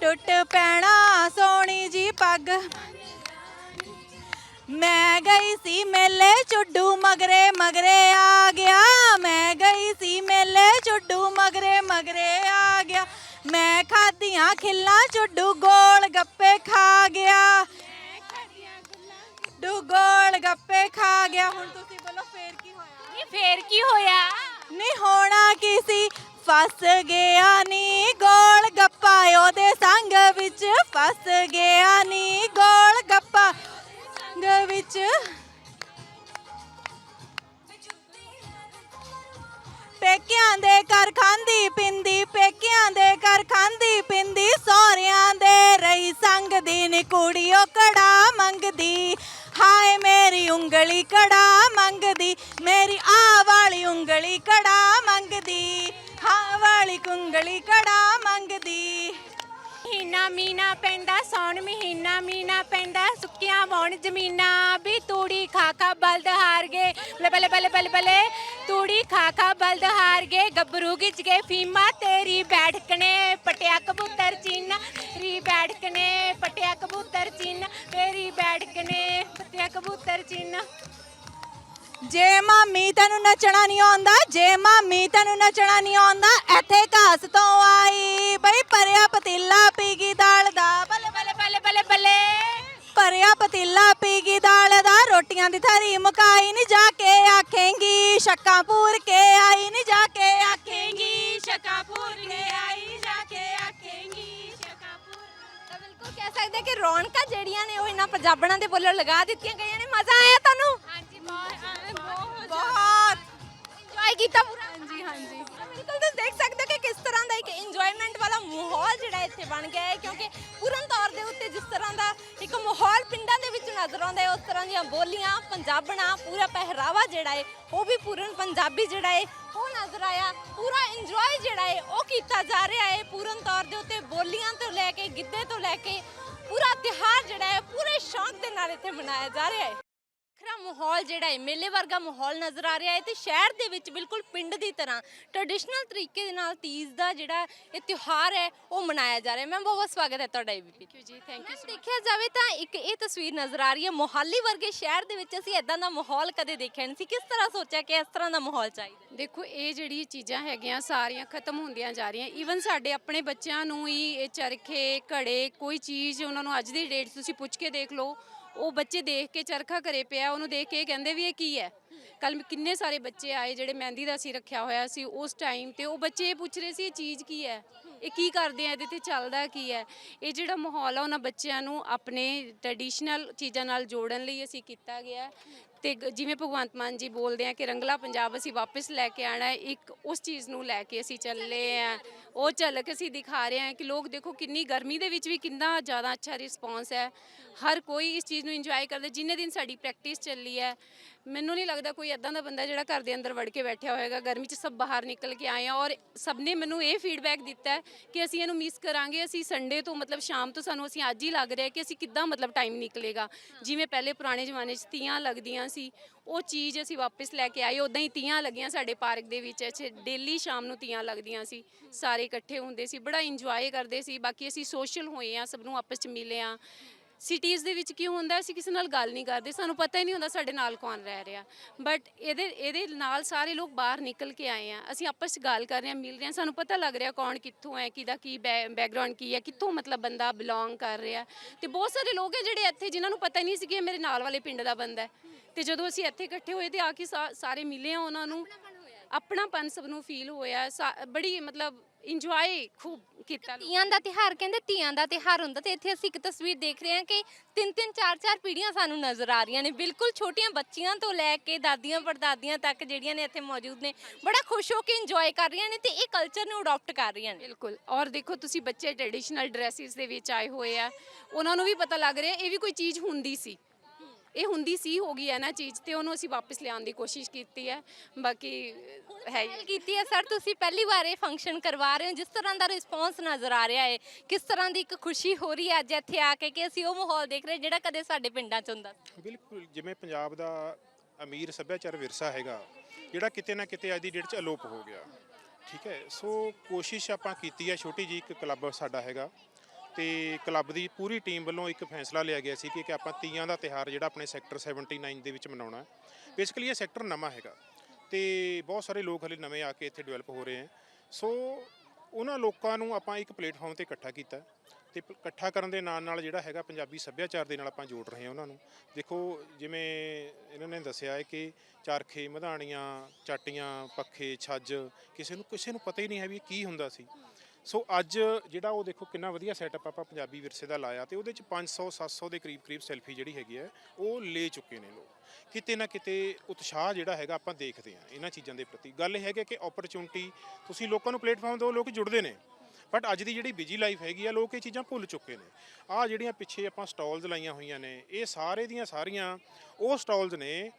ਟੁੱਟ ਪੈਣਾ ਸੋਹਣੀ ਜੀ ਪੱਗ। ਮੈਂ ਗਈ ਸੀ ਮੇਲੇ ਚੁੱਡੂ ਮਗਰੇ ਮਗਰੇ ਆ ਗਿਆ। ਮੈਂ ਗਈ ਸੀ ਮੇਲੇ ਚੁੱਡੂ ਮਗਰੇ ਮਗਰੇ ਆ ਗਿਆ। ਮੈਂ ਖਾਧੀਆਂ ਖਿੱਲਾਂ ਚੁੱਡੂ ਗੋਲ ਗੱਪੇ ਖਾ ਗਿਆ। ਚੁੱਡੂ ਗੋਲ ਗੱਪੇ ਖਾ ਗਿਆ। ਹੁਣ ਤੁਸੀਂ ਬੋਲੋ ਫੇਰ ਕੀ ਹੋਇਆ? ਇਹ ਫੇਰ ਕੀ ਹੋਇਆ? ਨਹੀਂ ਹੋਣਾ ਕੀ ਸੀ? ਫਸ ਗਿਆ ਨੀ। ਗੋਲ ਗੱਪਾ ਸੰਗ ਵਿੱਚ ਫਸ ਗਿਆ ਨੀ ਗੋਲ ਗੱਪਾ। ਸੰਗ ਵਿੱਚ ਪੇਕਿਆਂ ਦੇ ਘਰ ਖਾਂਦੀ ਪਿੰਦੀ, ਪੇਕਿਆਂ ਦੇ ਘਰ ਖਾਂਦੀ ਪਿੰਦੀ, ਸੋਹਰਿਆਂ ਦੇ ਰਹੀ ਸੰਗ ਦੀ ਨੀ ਕੁੜੀਓ ਕੜਾ ਮੰਗਦੀ। ਹਾਏ ਮੇਰੀ ਉਂਗਲੀ ਕੜਾ ਮੰਗਦੀ, ਮੇਰੀ ਆ ਵਾਲੀ ਉਂਗਲੀ ਕੜਾ ਮੰਗਦੀ। ਹਾਂ ਵਾਲੀ ਕੁੰਗਲੀ ਕੜਾ ਮੰਗਦੀ ਮਹੀਨਾ ਮੀਨਾ ਪੈਂਦਾ ਸੌਣ ਮਹੀਨਾ ਮੀਨਾ ਪੈਂਦਾ ਸੁੱਕੀਆਂ ਵਣ ਜ਼ਮੀਨਾਂ ਵੀ ਤੂੜੀ ਖਾ ਖਾ ਬਲਦ ਹਾਰ ਗਏ ਬਲੇ ਬਲੇ ਬਲੇ ਬਲੇ ਬਲੇ ਤੂੜੀ ਖਾ ਖਾ ਬਲਦ ਹਾਰ ਗਏ ਗੱਭਰੂ ਗਿੱਜ ਗਏ ਫੀਮਾ ਤੇਰੀ ਬੈਠਕਨੇ ਪਟਿਆ ਕਬੂਤਰ ਚੀਨ ਤੇਰੀ ਬੈਠਕਨੇ ਪਟਿਆ ਕਬੂਤਰ ਚੀਨ ਤੇਰੀ ਬੈਠਕਨੇ ਪਟਿਆ ਕਬੂਤਰ ਚੀਨ ਜੇ ਮਾਮੀ ਤੈਨੂੰ ਨੱਚਣਾ ਨਹੀਂ ਆਉਂਦਾ, ਜੇ ਮਾਮੀ ਤੈਨੂੰ ਨੱਚਣਾ ਨਹੀਂ ਆਉਂਦਾ, ਇੱਥੇ ਘਾਸ ਤੋਂ ਆਈ। ਬਈ ਪਰਿਆ ਪਤੀਲਾ ਪੀਗੀ ਗਈ ਦਾਲ ਦਾ। ਬੱਲੇ ਬੱਲੇ ਬੱਲੇ ਬੱਲੇ ਬੱਲੇ। ਪਰਿਆ ਪਤੀਲਾ ਪੀ ਦਾਲ ਦਾ। ਰੋਟੀਆਂ ਦੀ ਥਰੀ ਮੁਕਾਈ ਨਹੀਂ ਜਾ ਕੇ ਆਖੇਂਗੀ। ਸ਼ੱਕਾਂ ਕੇ ਆਈ ਨਹੀਂ ਜਾ ਕੇ ਆਖੇਂਗੀ। ਸ਼ੱਕਾਂ ਪੂਰ ਕੇ ਆਈ ਨੀ ਜਾ ਕੇ ਆਖੇਂਗੀ। ਸ਼ੱਕਾਂ ਤਾਂ ਬਿਲਕੁਲ ਕਹਿ ਸਕਦੇ ਕਿ ਰੌਣਕਾਂ ਜਿਹੜੀਆਂ ਨੇ ਉਹ ਇਹਨਾਂ ਪੰਜਾਬਣਾਂ ਦੇ ਬੋਲੋਂ ਲਗਾ ਦਿੱਤੀਆਂ ਗਈਆਂ ਨੇ। ਮਜ਼ਾ ਆਇਆ ਇੰਜੋਏ ਕੀਤਾ ਪੂਰਾ? ਹਾਂਜੀ ਹਾਂਜੀ। ਬਿਲਕੁਲ ਤੁਸੀਂ ਦੇਖ ਸਕਦੇ ਹੋ ਕਿ ਕਿਸ ਤਰ੍ਹਾਂ ਦਾ ਇੱਕ ਇੰਜੋਇਮੈਂਟ ਵਾਲਾ ਮਾਹੌਲ ਜਿਹੜਾ ਇੱਥੇ ਬਣ ਗਿਆ ਹੈ, ਕਿਉਂਕਿ ਪੂਰਨ ਤੌਰ ਦੇ ਉੱਤੇ ਜਿਸ ਤਰ੍ਹਾਂ ਦਾ ਇੱਕ ਮਾਹੌਲ ਪਿੰਡਾਂ ਦੇ ਵਿੱਚ ਨਜ਼ਰ ਆਉਂਦਾ ਹੈ, ਉਸ ਤਰ੍ਹਾਂ ਦੀਆਂ ਬੋਲੀਆਂ, ਪੰਜਾਬਣਾ, ਪੂਰਾ ਪਹਿਰਾਵਾ ਜਿਹੜਾ ਹੈ, ਉਹ ਵੀ ਪੂਰਨ ਪੰਜਾਬੀ ਜਿਹੜਾ ਹੈ, ਉਹ ਨਜ਼ਰ ਆਇਆ। ਪੂਰਾ ਇੰਜੋਏ ਜਿਹੜਾ ਹੈ, ਉਹ ਕੀਤਾ ਜਾ ਰਿਹਾ ਹੈ। ਪੂਰਨ ਤੌਰ ਦੇ ਉੱਤੇ ਬੋਲੀਆਂ ਤੋਂ ਲੈ ਕੇ ਗਿੱਧੇ ਤੋਂ ਲੈ ਕੇ ਪੂਰਾ ਤਿਹਾਰ ਜਿਹੜਾ ਹੈ, ਪੂਰੇ ਸ਼ੌਂਕ ਦੇ ਨਾਲ ਇੱਥੇ ਮਨਾਇਆ ਜਾ ਰਿਹਾ ਹੈ। ਵੱਖਰਾ ਮਾਹੌਲ ਜਿਹੜਾ ਹੈ ਮੇਲੇ ਵਰਗਾ ਮਾਹੌਲ ਨਜ਼ਰ ਆ ਰਿਹਾ ਹੈ ਤੇ ਸ਼ਹਿਰ ਦੇ ਵਿੱਚ ਬਿਲਕੁਲ ਪਿੰਡ ਦੀ ਤਰ੍ਹਾਂ ਟ੍ਰੈਡੀਸ਼ਨਲ ਤਰੀਕੇ ਦੇ ਨਾਲ ਤੀਜ ਦਾ ਜਿਹੜਾ ਇਹ ਤਿਉਹਾਰ ਹੈ ਉਹ ਮਨਾਇਆ ਜਾ ਰਿਹਾ ਹੈ। ਮੈਂ ਬਹੁਤ ਬਹੁਤ ਸਵਾਗਤ ਹੈ ਤੁਹਾਡਾ ਏਬੀਪੀ ਥੈਂਕ ਯੂ ਜੀ ਥੈਂਕ ਯੂ ਦੇਖਿਆ ਜਾਵੇ ਤਾਂ ਇੱਕ ਇਹ ਤਸਵੀਰ ਨਜ਼ਰ ਆ ਰਹੀ ਹੈ ਮੋਹਾਲੀ ਵਰਗੇ ਸ਼ਹਿਰ ਦੇ ਵਿੱਚ ਅਸੀਂ ਇਦਾਂ ਦਾ ਮਾਹੌਲ ਕਦੇ ਦੇਖਿਆ ਨਹੀਂ ਸੀ। ਕਿਸ ਤਰ੍ਹਾਂ ਸੋਚਿਆ ਕਿ ਇਸ ਤਰ੍ਹਾਂ ਦਾ ਮਾਹੌਲ ਚਾਹੀਦਾ? ਦੇਖੋ ਇਹ ਜਿਹੜੀ ਚੀਜ਼ਾਂ ਹੈਗੀਆਂ ਸਾਰੀਆਂ ਖਤਮ ਹੁੰਦੀਆਂ ਜਾ ਰਹੀਆਂ। ਈਵਨ ਸਾਡੇ ਆਪਣੇ ਬੱਚਿਆਂ ਨੂੰ ਹੀ ਇਹ ਚਰਖੇ ਘੜੇ ਕੋਈ ਚੀਜ਼ ਉਹਨਾਂ ਨੂੰ ਅੱਜ ਦੀ ਡੇਟ ਤੁਸੀਂ ਪੁੱਛ ਕੇ ਦੇਖ ਲਓ ਉਹ ਬੱਚੇ ਦੇਖ ਕੇ ਚਰਖਾ ਘਰੇ ਪਿਆ, ਉਹਨੂੰ ਦੇਖ ਕੇ ਇਹ ਕਹਿੰਦੇ ਵੀ ਇਹ ਕੀ ਹੈ? ਕੱਲ ਕਿੰਨੇ ਸਾਰੇ ਬੱਚੇ ਆਏ ਜਿਹੜੇ ਮਹਿੰਦੀ ਦਾ ਸੀ ਰੱਖਿਆ ਹੋਇਆ ਸੀ ਉਸ ਟਾਈਮ ਤੇ ਉਹ ਬੱਚੇ ਇਹ ਪੁੱਛ ਰਹੇ ਸੀ, ਇਹ ਚੀਜ਼ ਕੀ ਹੈ? ਇਹ ਕੀ ਕਰਦੇ ਆ? ਇਹਦੇ ਤੇ ਚੱਲਦਾ ਕੀ ਹੈ? ਇਹ ਜਿਹੜਾ ਮਾਹੌਲ ਆ ਉਹਨਾਂ ਬੱਚਿਆਂ ਨੂੰ ਆਪਣੇ ਟ੍ਰੈਡੀਸ਼ਨਲ ਚੀਜ਼ਾਂ ਨਾਲ ਜੋੜਨ ਲਈ ਅਸੀਂ ਕੀਤਾ ਗਿਆ ਹੈ। ਤੇ ਜਿਵੇਂ ਭਗਵੰਤ ਮਾਨ ਜੀ ਬੋਲਦੇ ਆ ਕਿ ਰੰਗਲਾ ਪੰਜਾਬ ਅਸੀਂ ਵਾਪਸ ਲੈ ਕੇ ਆਣਾ ਇੱਕ ਉਸ ਚੀਜ਼ ਨੂੰ ਲੈ ਕੇ ਅਸੀਂ ਚੱਲੇ ਆ। ਉਹ ਝਲਕ ਅਸੀਂ ਦਿਖਾ ਰਹੇ ਹਾਂ ਕਿ ਲੋਕ ਦੇਖੋ ਕਿੰਨੀ ਗਰਮੀ ਦੇ ਵਿੱਚ ਵੀ ਕਿੰਨਾ ਜ਼ਿਆਦਾ ਅੱਛਾ ਰਿਸਪੌਂਸ ਹੈ। ਹਰ ਕੋਈ ਇਸ ਚੀਜ਼ ਨੂੰ ਇੰਜੋਏ ਕਰਦਾ, ਜਿੰਨੇ ਦਿਨ ਸਾਡੀ ਪ੍ਰੈਕਟਿਸ ਚੱਲੀ ਹੈ, ਮੈਨੂੰ ਨਹੀਂ ਲੱਗਦਾ ਕੋਈ ਐਦਾਂ ਦਾ ਬੰਦਾ ਜਿਹੜਾ ਘਰ ਦੇ ਅੰਦਰ ਵੜ ਕੇ ਬੈਠਿਆ ਹੋਏਗਾ, ਗਰਮੀ 'ਚ ਸਭ ਬਾਹਰ ਨਿਕਲ ਕੇ ਆਏ ਆ ਔਰ ਸਭ ਨੇ ਮੈਨੂੰ ਇਹ ਫੀਡਬੈਕ ਦਿੱਤਾ ਹੈ ਕਿ ਅਸੀਂ ਇਹਨੂੰ ਮਿਸ ਕਰਾਂਗੇ, ਅਸੀਂ ਸੰਡੇ ਤੋਂ ਮਤਲਬ ਸ਼ਾਮ ਤੋਂ ਸਾਨੂੰ ਅਸੀਂ ਅੱਜ ਹੀ ਲੱਗ ਰਿਹਾ ਕਿ ਅਸੀਂ ਕਿੱਦਾਂ ਮਤਲਬ ਟਾਈਮ ਨਿਕਲੇਗਾ। ਜਿਵੇਂ ਪਹਿਲੇ ਪੁਰਾਣੇ ਜ਼ਮਾਨੇ 'ਚ ਤੀਆਂ ਲੱਗਦੀਆਂ ਸੀ ਉਹ ਚੀਜ਼ ਅਸੀਂ ਵਾਪਸ ਲੈ ਕੇ ਆਏ ਉਦਾਂ ਹੀ ਤੀਆਂ ਲੱਗੀਆਂ ਸਾਡੇ ਪਾਰਕ ਦੇ ਵਿੱਚ ਅੱਛੇ ਡੇਲੀ ਸ਼ਾਮ ਨੂੰ ਤੀਆਂ ਲੱਗਦੀਆਂ ਸੀ, ਸਾਰੇ ਇਕੱਠੇ ਹੁੰਦੇ ਸੀ, ਬੜਾ ਇੰਜੋਏ ਕਰਦੇ ਸੀ, ਬਾਕੀ ਅਸੀਂ ਸੋਸ਼ਲ ਹੋਏ ਆ, ਸਭ ਨੂੰ ਆਪਸ 'ਚ ਮਿਲੇ ਆ ਸਿਟੀਜ਼ ਦੇ ਵਿੱਚ ਕੀ ਹੁੰਦਾ? ਅਸੀਂ ਕਿਸੇ ਨਾਲ ਗੱਲ ਨਹੀਂ ਕਰਦੇ, ਸਾਨੂੰ ਪਤਾ ਹੀ ਨਹੀਂ ਹੁੰਦਾ ਸਾਡੇ ਨਾਲ ਕੌਣ ਰਹਿ ਰਿਹਾ। ਬਟ ਇਹਦੇ ਇਹਦੇ ਨਾਲ ਸਾਰੇ ਲੋਕ ਬਾਹਰ ਨਿਕਲ ਕੇ ਆਏ ਆ। ਅਸੀਂ ਆਪਸ 'ਚ ਗੱਲ ਕਰ ਰਹੇ ਹਾਂ ਮਿਲ ਰਹੇ ਹਾਂ ਸਾਨੂੰ ਪਤਾ ਲੱਗ ਰਿਹਾ ਕੌਣ ਕਿੱਥੋਂ ਹੈ, ਕਿਹਦਾ ਕੀ ਬੈਕਗ੍ਰਾਉਂਡ ਕੀ ਹੈ, ਕਿੱਥੋਂ ਮਤਲਬ ਬੰਦਾ ਬਿਲੋਂਗ ਕਰ ਰਿਹਾ। ਤੇ ਬਹੁਤ ਸਾਰੇ ਲੋਕ ਹੈ ਜਿਹੜੇ ਇੱਥੇ ਜਿਨ੍ਹਾਂ ਨੂੰ ਪਤਾ ਹੀ ਨਹੀਂ ਸੀ ਕਿ ਇਹ ਮੇਰੇ ਨਾਲ ਵਾਲੇ ਪਿੰਡ ਦਾ ਬੰਦਾ ਹੈ। ਤੇ ਜਦੋਂ ਅਸੀਂ ਇੱਥੇ ਇਕੱਠੇ ਹੋਏ ਤੇ ਆ ਕੇ ਸਾ- ਸਾਰੇ ਮਿਲੇ ਆ ਉਹਨਾਂ ਨੂੰ। ਆਪਣਾਪਨ ਸਭ ਨੂੰ ਫੀਲ ਹੋਇਆ। ਸਾ- ਬੜੀ ਮਤਲਬ ਇੰਜੋਏ ਖੂਬ ਕੀਤਾ ਲੋਕਾਂ ਨੇ। ਤੀਆਂ ਦਾ ਤਿਹਾਰ ਕਹਿੰਦੇ ਧੀਆਂ ਦਾ ਤਿਹਾਰ ਹੁੰਦਾ ਤੇ ਇੱਥੇ ਅਸੀਂ ਇੱਕ ਤਸਵੀਰ ਦੇਖ ਰਹੇ ਹਾਂ ਕਿ ਤਿੰਨ ਤਿੰਨ ਚਾਰ ਚਾਰ ਪੀੜ੍ਹੀਆਂ ਸਾਨੂੰ ਨਜ਼ਰ ਆ ਰਹੀਆਂ ਨੇ। ਬਿਲਕੁਲ ਛੋਟੀਆਂ ਬੱਚੀਆਂ ਤੋਂ ਲੈ ਕੇ ਦਾਦੀਆਂ ਪੜਦਾਦੀਆਂ ਤੱਕ ਜਿਹੜੀਆਂ ਨੇ ਇੱਥੇ ਮੌਜੂਦ ਨੇ ਬੜਾ ਖੁਸ਼ ਹੋ ਕੇ ਇੰਜੋਏ ਕਰ ਰਹੀਆਂ ਨੇ ਤੇ ਇਹ ਕਲਚਰ ਨੂੰ ਅਡਾਪਟ ਕਰ ਰਹੀਆਂ ਨੇ। ਬਿਲਕੁਲ ਔਰ ਦੇਖੋ ਤੁਸੀਂ ਬੱਚੇ ਟ੍ਰੈਡੀਸ਼ਨਲ ਡਰੈਸਿਸ ਦੇ ਵਿੱਚ ਆਏ ਹੋਏ ਆ ਉਹਨਾਂ ਨੂੰ ਵੀ ਪਤਾ ਲੱਗ ਰਿਹਾ ਇਹ ਵੀ ਕੋਈ ਚੀਜ਼ ਹੁੰਦੀ ਸੀ। ਇਹ ਹੁੰਦੀ ਸੀ ਹੋ ਗਈ ਹੈ ਨਾ ਚੀਜ਼ ਤੇ ਉਹਨੂੰ ਅਸੀਂ ਵਾਪਸ ਲਿਆਉਣ ਦੀ ਕੋਸ਼ਿਸ਼ ਕੀਤੀ ਹੈ। ਬਾਕੀ ਹੈ ਹੀ ਕੀਤੀ ਹੈ ਸਰ ਤੁਸੀਂ ਪਹਿਲੀ ਵਾਰ ਇਹ ਫੰਕਸ਼ਨ ਕਰਵਾ ਰਹੇ ਹੋ ਜਿਸ ਤਰ੍ਹਾਂ ਦਾ ਰਿਸਪੌਂਸ ਨਜ਼ਰ ਆ ਰਿਹਾ ਹੈ ਕਿਸ ਤਰ੍ਹਾਂ ਦੀ ਇੱਕ ਖੁਸ਼ੀ ਹੋ ਰਹੀ ਹੈ ਅੱਜ ਇੱਥੇ ਆ ਕੇ ਕਿ ਅਸੀਂ ਉਹ ਮਾਹੌਲ ਦੇਖ ਰਹੇ ਜਿਹੜਾ ਕਦੇ ਸਾਡੇ ਪਿੰਡਾਂ 'ਚ ਹੁੰਦਾ ਸੀ। ਬਿਲਕੁਲ ਜਿਵੇਂ ਪੰਜਾਬ ਦਾ ਅਮੀਰ ਸੱਭਿਆਚਾਰ ਵਿਰਸਾ ਹੈਗਾ ਜਿਹੜਾ ਕਿਤੇ ਨਾ ਕਿਤੇ ਅੱਜ ਦੀ ਡੇਟ 'ਚ ਅਲੋਪ ਹੋ ਗਿਆ। ਠੀਕ ਹੈ ਸੋ ਕੋਸ਼ਿਸ਼ ਆਪਾਂ ਕੀਤੀ ਹੈ ਛੋਟੀ ਜੀ ਇੱਕ ਕਲੱਬ ਸਾਡਾ ਹੈਗਾ ਤੇ ਕਲੱਬ ਦੀ ਪੂਰੀ ਟੀਮ ਵੱਲੋਂ ਇੱਕ ਫੈਸਲਾ ਲਿਆ ਗਿਆ ਸੀ ਕਿ ਕਿ ਆਪਾਂ ਤੀਆਂ ਦਾ ਤਿਹਾਰ ਜਿਹੜਾ ਆਪਣੇ ਸੈਕਟਰ 79 ਦੇ ਵਿੱਚ ਮਨਾਉਣਾ ਹੈ। ਬੇਸਿਕਲੀ ਇਹ ਸੈਕਟਰ ਨਵਾਂ ਹੈਗਾ। ਤੇ ਬਹੁਤ ਸਾਰੇ ਲੋਕ ਹਲੇ ਨਵੇਂ ਆ ਕੇ ਇੱਥੇ ਡਿਵੈਲਪ ਹੋ ਰਹੇ ਹੈ। ਸੋ ਉਹਨਾਂ ਲੋਕਾਂ ਨੂੰ ਆਪਾਂ ਇੱਕ ਪਲੇਟਫਾਰਮ ਤੇ ਇਕੱਠਾ ਕੀਤਾ ਤੇ ਪ- ਇਕੱਠਾ ਕਰਨ ਦੇ ਨਾਲ ਨਾਲ ਜਿਹੜਾ ਹੈਗਾ ਪੰਜਾਬੀ ਸੱਭਿਆਚਾਰ ਦੇ ਨਾਲ ਆਪਾਂ ਜੋੜ ਰਹੇ ਹਾਂ ਉਹਨਾਂ ਨੂੰ। ਦੇਖੋ, ਜਿਵੇਂ ਇਹਨਾਂ ਨੇ ਦੱਸਿਆ ਹੈ ਕਿ ਚਰਖੇ, ਮਧਾਣੀਆਂ, ਚਾਟੀਆਂ, ਪੱਖੇ, ਛੱਜ, ਕਿਸੇ ਨੂੰ ਕਿਸੇ ਨੂੰ ਪਤਾ ਹੀ ਨਹੀਂ ਹੈ ਵੀ ਇਹ ਕੀ ਹੁੰਦਾ ਸੀ। ਸੋ ਅੱਜ ਜਿਹੜਾ ਉਹ ਦੇਖੋ ਕਿੰਨਾ ਵਧੀਆ ਸੈਟਅਪ ਆਪਾਂ ਪੰਜਾਬੀ ਵਿਰਸੇ ਦਾ ਲਾਇਆ ਤੇ ਉਹਦੇ ਚ 500 700 ਦੇ ਕਰੀਬ ਕਰੀਬ ਸੈਲਫੀ ਜਿਹੜੀ ਹੈਗੀ ਹੈ, ਉਹ ਲੈ ਚੁੱਕੇ ਨੇ ਲੋਕ। ਕਿਤੇ ਨਾ ਕਿਤੇ ਉਤਸ਼ਾਹ ਜਿਹੜਾ ਹੈਗਾ ਆਪਾਂ ਦੇਖਦੇ ਹਾਂ ਇਹਨਾਂ ਚੀਜ਼ਾਂ ਦੇ ਪ੍ਰਤੀ। ਗੱਲ ਇਹ ਹੈਗੀ ਕਿ ਓਪਰਚੁਨਿਟੀ ਤੁਸੀਂ ਲੋਕਾਂ ਨੂੰ ਪਲੇਟਫਾਰਮ ਦਿਓ, ਲੋਕ ਜੁੜਦੇ ਨੇ। ਬਟ ਅੱਜ ਦੀ ਜਿਹੜੀ ਬਿਜ਼ੀ ਲਾਈਫ ਹੈਗੀ ਆ, ਲੋਕ ਇਹ ਚੀਜ਼ਾਂ ਭੁੱਲ ਚੁੱਕੇ ਨੇ। ਆਹ ਜਿਹੜੀਆਂ ਪਿੱਛੇ ਆਪਾਂ ਸਟਾਲਸ ਲਾਈਆਂ ਹੋਈਆਂ ਨੇ, ਇਹ ਸਾਰੇ ਦੀਆਂ ਸਾਰੀਆਂ ਉਹ ਸਟਾਲਸ ਨੇ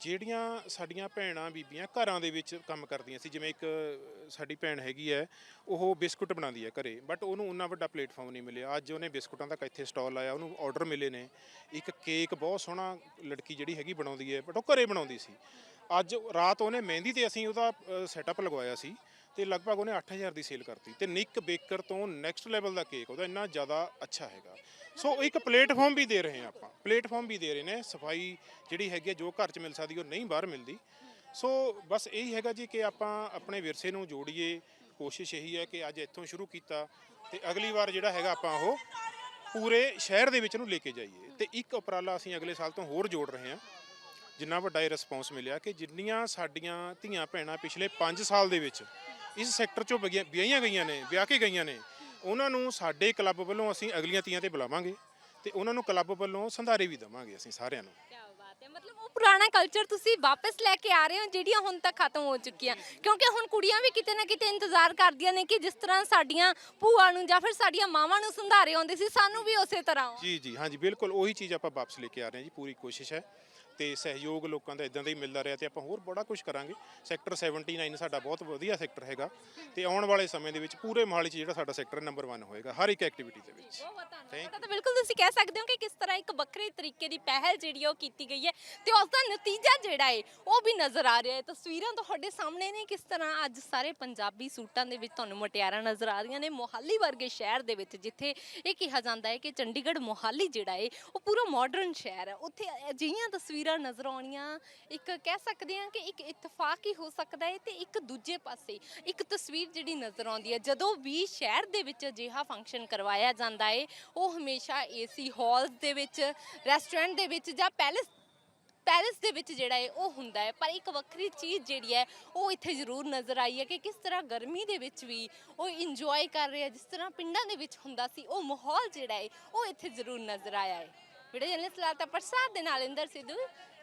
ਜਿਹੜੀਆਂ ਸਾਡੀਆਂ ਭੈਣਾਂ ਬੀਬੀਆਂ ਘਰਾਂ ਦੇ ਵਿੱਚ ਕੰਮ ਕਰਦੀਆਂ ਸੀ, ਜਿਵੇਂ ਇੱਕ ਸਾਡੀ ਭੈਣ ਹੈਗੀ ਹੈ, ਉਹ ਬਿਸਕੁਟ ਬਣਾਉਂਦੀ ਹੈ ਘਰੇ ਬਟ ਉਹਨੂੰ ਉਹਨਾਂ ਵੱਡਾ ਪਲੇਟਫਾਰਮ ਨਹੀਂ ਮਿਲਿਆ। ਅੱਜ ਉਹਨੇ ਬਿਸਕੁਟਾਂ ਦਾ ਇੱਥੇ ਸਟਾਲ ਲਾਇਆ ਉਹਨੂੰ ਆਰਡਰ ਮਿਲੇ ਨੇ। ਇੱਕ ਕੇਕ ਬਹੁਤ ਸੋਹਣਾ ਲੜਕੀ ਜਿਹੜੀ ਹੈਗੀ ਬਣਾਉਂਦੀ ਹੈ ਬਟ ਉਹ ਘਰੇ ਬਣਾਉਂਦੀ ਸੀ। ਅੱਜ ਰਾਤ ਉਹਨੇ ਮਹਿੰਦੀ ਤੇ ਅਸੀਂ ਉਹਦਾ ਸੈਟਅਪ ਲਗਵਾਇਆ ਸੀ। ਤੇ ਲਗਭਗ ਉਹਨੇ 8000 ਦੀ ਸੇਲ ਕਰਤੀ ਤੇ ਨਿਕ ਬੇਕਰ ਤੋਂ ਨੈਕਸਟ ਲੈਵਲ ਦਾ ਕੇਕ ਉਹਦਾ ਇੰਨਾ ਜ਼ਿਆਦਾ ਅੱਛਾ ਹੈਗਾ। ਸੋ ਇੱਕ ਪਲੇਟਫਾਰਮ ਵੀ ਦੇ ਰਹੇ ਹਾਂ ਆਪਾਂ। ਪਲੇਟਫਾਰਮ ਵੀ ਦੇ ਰਹੇ ਨੇ, ਸਫ਼ਾਈ ਜਿਹੜੀ ਹੈਗੀ ਹੈ ਜੋ ਘਰ 'ਚ ਮਿਲ ਸਕਦੀ, ਉਹ ਨਹੀਂ ਬਾਹਰ ਮਿਲਦੀ। ਸੋ ਬਸ ਇਹੀ ਹੈਗਾ ਜੀ ਕਿ ਆਪਾਂ ਆਪਣੇ ਵਿਰਸੇ ਨੂੰ ਜੋੜੀਏ। ਕੋਸ਼ਿਸ਼ ਇਹੀ ਹੈ ਕਿ ਅੱਜ ਇੱਥੋਂ ਸ਼ੁਰੂ ਕੀਤਾ ਤੇ ਅਗਲੀ ਵਾਰ ਜਿਹੜਾ ਹੈਗਾ ਆਪਾਂ ਉਹ ਪੂਰੇ ਸ਼ਹਿਰ ਦੇ ਵਿੱਚ ਨੂੰ ਲੈ ਕੇ ਜਾਈਏ। ਤੇ ਇੱਕ ਉਪਰਾਲਾ ਅਸੀਂ ਅਗਲੇ ਸਾਲ ਤੋਂ ਹੋਰ ਜੋੜ ਰਹੇ ਹਾਂ। ਜਿੰਨਾ ਵੱਡਾ ਇਹ ਰਿਸਪੌਂਸ ਮਿਲਿਆ ਕਿ ਜਿੰਨੀਆਂ ਸਾਡੀਆਂ ਧੀਆਂ ਭੈਣਾਂ ਪਿਛਲੇ 5 ਸਾਲ ਦੇ ਵਿੱਚ ਇਸ ਸੈਕਟਰ 'ਚੋਂ ਵਿਗਿਆ- ਵਿਆਹੀਆਂ ਗਈਆਂ ਨੇ ਵਿਆਹ ਕੇ ਗਈਆਂ ਨੇ। ਉਹਨਾਂ ਨੂੰ ਸਾਡੇ ਕਲੱਬ ਵੱਲੋਂ ਅਸੀਂ ਅਗਲੀਆਂ ਤੀਆਂ ਤੇ ਬੁਲਾਵਾਂਗੇ ਤੇ ਉਹਨਾਂ ਨੂੰ ਕਲੱਬ ਵੱਲੋਂ ਸੰਧਾਰੇ ਵੀ ਦੇਵਾਂਗੇ ਅਸੀਂ ਸਾਰਿਆਂ ਨੂੰ। ਕੀ ਬਾਤ ਹੈ। ਮਤਲਬ ਉਹ ਪੁਰਾਣਾ ਕਲਚਰ ਤੁਸੀਂ ਵਾਪਸ ਲੈ ਕੇ ਆ ਰਹੇ ਹੋ ਜਿਹੜੀਆਂ ਹੁਣ ਤੱਕ ਖਤਮ ਹੋ ਚੁੱਕੀਆਂ। ਕਿਉਂਕਿ ਹੁਣ ਕੁੜੀਆਂ ਵੀ ਕਿਤੇ ਨਾ ਕਿਤੇ ਇੰਤਜ਼ਾਰ ਕਰਦੀਆਂ ਨੇ ਕਿ ਜਿਸ ਤਰ੍ਹਾਂ ਸਾਡੀਆਂ ਭੂਆ ਨੂੰ ਜਾਂ ਫਿਰ ਸਾਡੀਆਂ ਮਾਵਾਂ ਨੂੰ ਸੰਧਾਰੇ ਆਉਂਦੇ ਸੀ ਸਾਨੂੰ ਵੀ ਉਸੇ ਤਰ੍ਹਾਂ ਆਉਣ। ਜੀ ਜੀ ਹਾਂਜੀ ਬਿਲਕੁਲ ਉਹੀ ਚੀਜ਼ ਆਪਾਂ ਵਾਪਸ ਲੈ ਕੇ ਆ ਰਹੇ ਹਾਂ ਜੀ ਪੂਰੀ ਕੋਸ਼ਿਸ਼ ਹੈ। ਤੇ ਸਹਿਯੋਗ ਲੋਕਾਂ ਦਾ ਇਦਾਂ ਦਾ ਹੀ ਮਿਲਦਾ ਰਿਹਾ ਤੇ ਆਪਾਂ ਹੋਰ ਬੜਾ ਕੁਝ ਕਰਾਂਗੇ। ਸੈਕਟਰ 79 ਸਾਡਾ ਬਹੁਤ ਵਧੀਆ ਸੈਕਟਰ ਹੈਗਾ ਤੇ ਆਉਣ ਵਾਲੇ ਸਮੇਂ ਦੇ ਵਿੱਚ ਪੂਰੇ ਮੋਹਾਲੀ 'ਚ ਜਿਹੜਾ ਸਾਡਾ ਸੈਕਟਰ ਨੰਬਰ 1 ਹੋਏਗਾ ਹਰ ਇੱਕ ਐਕਟੀਵਿਟੀ ਦੇ ਵਿੱਚ। ਤਾਂ ਤਾਂ ਬਿਲਕੁਲ ਤੁਸੀਂ ਕਹਿ ਸਕਦੇ ਹੋ ਕਿ ਕਿਸ ਤਰ੍ਹਾਂ ਇੱਕ ਵੱਖਰੇ ਤਰੀਕੇ ਦੀ ਪਹਿਲ ਜਿਹੜੀ ਉਹ ਕੀਤੀ ਗਈ ਹੈ ਤੇ ਉਸ ਦਾ ਨਤੀਜਾ ਜਿਹੜਾ ਹੈ ਉਹ ਵੀ ਨਜ਼ਰ ਆ ਰਿਹਾ ਹੈ। ਤਸਵੀਰਾਂ ਤੁਹਾਡੇ ਸਾਹਮਣੇ ਨੇ ਕਿਸ ਤਰ੍ਹਾਂ ਅੱਜ ਸਾਰੇ ਪੰਜਾਬੀ ਸੂਟਾਂ ਦੇ ਵਿੱਚ ਤੁਹਾਨੂੰ ਮੁਟਿਆਰਾਂ ਨਜ਼ਰ ਆ ਰਹੀਆਂ ਨੇ। ਮੋਹਾਲੀ ਵਰਗੇ ਸ਼ਹਿਰ ਦੇ ਵਿੱਚ ਜਿੱਥੇ ਇਹ ਕਿਹਾ ਜਾਂਦਾ ਹੈ ਕਿ ਚੰਡੀਗੜ੍ਹ ਮੋਹਾਲੀ ਜਿਹੜਾ ਹੈ ਉਹ ਪੂਰਾ ਮਾਡਰਨ ਸ਼ਹਿਰ ਹੈ। ਉੱਥੇ ਅਜਿਹੀਆਂ ਤਸਵੀਰਾਂ ਨਜ਼ਰ ਆਉਣੀਆਂ। ਇੱਕ ਕਹਿ ਸਕਦੇ ਹਾਂ ਕਿ ਇੱਕ ਇਤਫਾਕ ਹੀ ਹੋ ਸਕਦਾ ਹੈ ਤੇ ਇੱਕ ਦੂਜੇ ਪਾਸੇ ਇੱਕ ਤਸਵੀਰ ਜਿਹੜੀ ਨਜ਼ਰ ਆਉਂਦੀ ਹੈ। ਜਦੋਂ ਵੀ ਸ਼ਹਿਰ ਦੇ ਵਿੱਚ ਅਜਿਹਾ ਫੰਕਸ਼ਨ ਕਰਵਾਇਆ ਜਾਂਦਾ ਹੈ ਉਹ ਹਮੇਸ਼ਾ ਏਸੀ ਹਾਲਸ ਦੇ ਵਿੱਚ ਰੈਸਟੋਰੈਂਟ ਦੇ ਵਿੱਚ ਜਾਂ ਪੈਲੇਸ ਪੈਲੇਸ ਦੇ ਵਿੱਚ ਜਿਹੜਾ ਹੈ ਉਹ ਹੁੰਦਾ ਹੈ ਪਰ ਇੱਕ ਵੱਖਰੀ ਚੀਜ਼ ਜਿਹੜੀ ਹੈ, ਉਹ ਇੱਥੇ ਜ਼ਰੂਰ ਨਜ਼ਰ ਆਈ ਹੈ ਕਿ ਕਿਸ ਤਰ੍ਹਾਂ ਗਰਮੀ ਦੇ ਵਿੱਚ ਵੀ ਉਹ ਇੰਜੋਏ ਕਰ ਰਹੇ ਆ ਜਿਸ ਤਰ੍ਹਾਂ ਪਿੰਡਾਂ ਦੇ ਵਿੱਚ ਹੁੰਦਾ ਸੀ, ਉਹ ਮਾਹੌਲ ਜਿਹੜਾ ਹੈ ਉਹ ਇੱਥੇ ਜ਼ਰੂਰ ਨਜ਼ਰ ਆਇਆ ਹੈ ਵੀਡੀਓ ਜਰਨਲਿਸਟ ਲਾਤਾ ਪ੍ਰਸਾਦ ਦੇ ਨਾਲ ਇੰਦਰ ਸਿੱਧੂ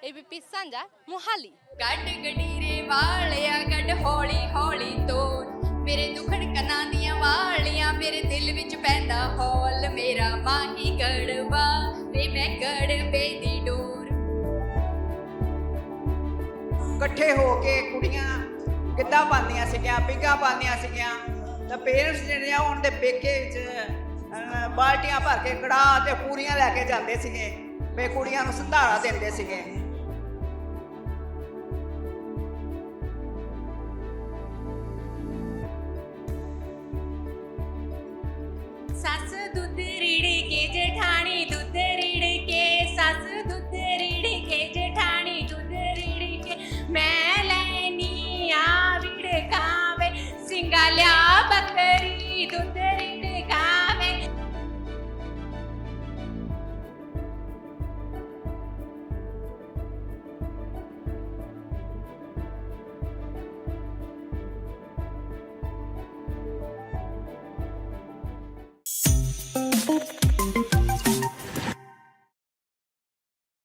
ਏਬੀਪੀ ਸਾਂਝਾ ਮੋਹਾਲੀ ਗੱਡ ਗਡੀਰੇ ਵਾਲਿਆ ਗੱਡ ਹੌਲੀ ਹੌਲੀ ਤੋਰ ਮੇਰੇ ਦੁਖੜ ਕਨਾਂ ਦੀਆਂ ਵਾਲੀਆਂ ਮੇਰੇ ਦਿਲ ਵਿੱਚ ਪੈਂਦਾ ਹੌਲ ਮੇਰਾ ਮਾਹੀ ਗੜਵਾ ਵੇ ਮੈਂ ਗੜਵੇ ਦੀ ਡੋਰ ਇਕੱਠੇ ਹੋ ਕੇ ਕੁੜੀਆਂ ਗਿੱਧਾ ਪਾਉਂਦੀਆਂ ਸੀਗੀਆਂ ਪਿੱਗਾ ਪਾਉਂਦੀਆਂ ਸੀਗੀਆਂ ਤਾਂ ਪੇਰੈਂਟਸ ਜਿਹੜੇ ਆ ਉਹਨਾਂ ਦੇ ਪੇਕੇ ਵਿੱਚ ਬਾਲਟੀਆਂ ਭਰ ਕੇ ਕੜਾਹ ਤੇ ਪੂਰੀਆਂ ਲੈ ਕੇ ਜਾਂਦੇ ਸੀਗੇ। ਵੇ ਕੁੜੀਆਂ ਨੂੰ ਸੰਧਾਰਾ ਦਿੰਦੇ ਸੀਗੇ।